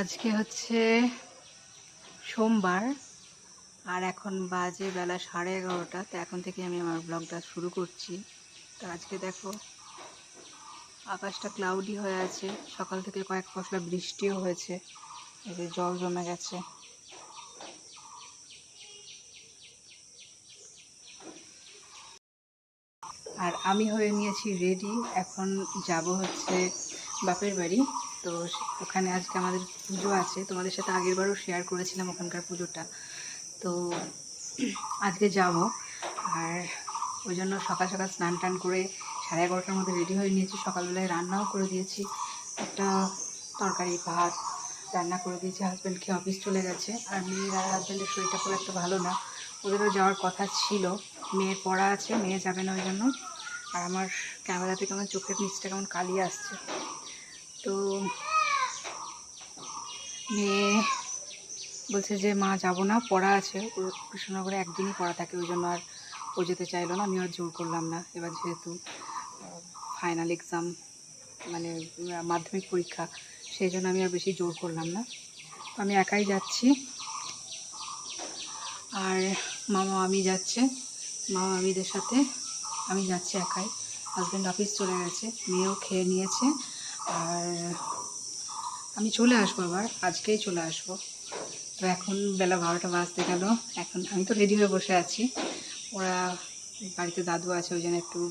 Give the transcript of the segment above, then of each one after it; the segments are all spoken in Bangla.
আজকে হচ্ছে সোমবার, আর এখন বাজে বেলা সাড়ে এগারোটা, তো এখন থেকে আমি আমার ব্লগটা শুরু করছি। তো আজকে দেখো, আকাশটা ক্লাউডি হয়ে আছে, সকাল থেকে কয়েক পশলা বৃষ্টিও হয়েছে, এই যে জল জমে গেছে। আর আমি হয়ে নিয়েছি রেডি এখন যাব হচ্ছে বাপের বাড়ি। তো ওখানে আজকে আমাদের পুজো আছে। তোমাদের সাথে আগের বারও শেয়ার করেছিলাম ওখানকার পুজোটা। তো আজকে যাব আর ওই জন্য সকাল সকাল স্নান টান করে সাড়ে এগারোটার মধ্যে রেডি হয়ে নিয়েছি। সকালবেলায় রান্নাও করে দিয়েছি। একটা তরকারি, ভাত রান্না করে দিয়েছি। হাজব্যান্ড খেয়ে অফিস চলে গেছে। আর মেয়ের আর হাজব্যান্ডের শরীরটা খুব একটা ভালো না। ওদেরও যাওয়ার কথা ছিল। মেয়ের পড়া আছে, মেয়ে যাবে না ওই জন্য। আর আমার ক্যামেরাতে কেমন চোখের নিচটা কেমন কালি আসছে। তো মেয়ে বলছে যে, মা, যাব না, পড়া আছে। কৃষ্ণনগরে একদিনই পড়া থাকে, ওই জন্য আর ও যেতে চাইলো না, আমি আর জোর করলাম না। এবার যেহেতু ফাইনাল এক্সাম মানে মাধ্যমিক পরীক্ষা, সেই জন্য আমি আর বেশি জোর করলাম না। তো আমি একাই যাচ্ছি। আর মামা আমি যাচ্ছে, মামা আমিদের সাথে, আমি যাচ্ছি একাই। হাজব্যান্ড অফিস চলে গেছে, মেয়েও খেয়ে নিয়েছে। আর আমি চলে আসব আবার, আজকেই চলে আসব। তো এখন বেলা বারোটা বাজতে গেল, এখন আমি তো রেডি হয়ে বসে আছি। ওরা বাড়িতে দাদু আছে, ওই জন্য একটু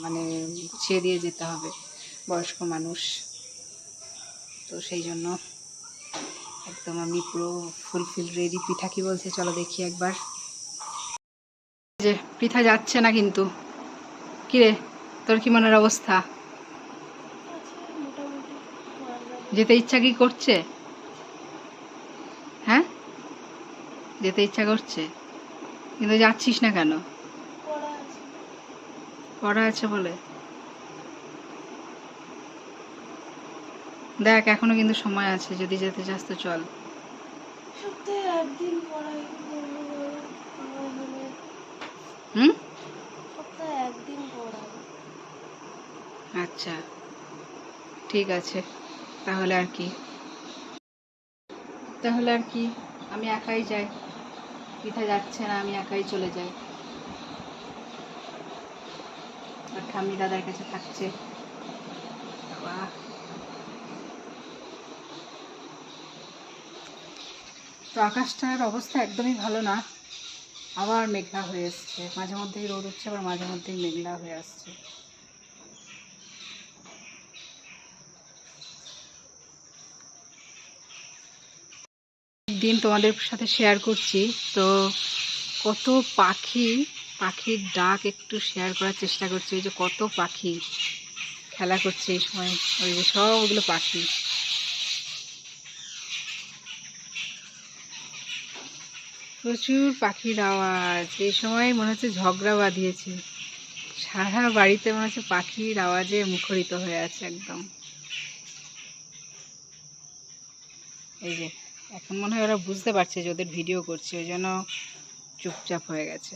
মানে গুছিয়ে দিয়ে যেতে হবে, বয়স্ক মানুষ। তো সেই জন্য একদম আমি পুরো ফুলফিল রেডি পিঠা কি বলছে, চলো দেখি একবার। যে, পিঠা যাচ্ছে না কিন্তু। কিরে, তোর কি মনের অবস্থা? যেতে ইচ্ছা কি করছে? হ্যাঁ? যেতে ইচ্ছা করছে। কিন্তু যাচ্ছিস না কেন? পড়া আছে বলে। দেখ এখনও কিন্তু সময় আছে যদি যেতে চাস তো চল। হুম? আচ্ছা। ঠিক আছে। তাহলে আর কি? তাহলে আর কি? আমি একাই যাই। পিঠা যাচ্ছে না, আমি একাই চলে যাই। আর ঠাম্মি দাদার কাছে থাকছে। তো আকাশটার অবস্থা একদমই ভালো না। আবার মেঘলা হয়ে এসছে। মাঝে মধ্যেই রোদ উঠছে, আবার মাঝে মধ্যেই মেঘলা হয়ে আসছে। দিন তোমাদের সাথে শেয়ার করছি। তো কত পাখি, পাখির ডাক একটু শেয়ার করার চেষ্টা করছি। ওই যে কত পাখি খেলা করছে এই সময়। ওই যে সবগুলো পাখি। প্রচুর পাখির আওয়াজ। এই সময় মনে হচ্ছে ঝগড়া বাঁধিয়েছে। সারা বাড়িতে মনে হচ্ছে পাখির আওয়াজে মুখরিত হয়ে আছে একদম। এই যে এখন মনে হয় ওরা বুঝতে পারছে যে ওদের ভিডিও করছে, ওই জন্য চুপচাপ হয়ে গেছে।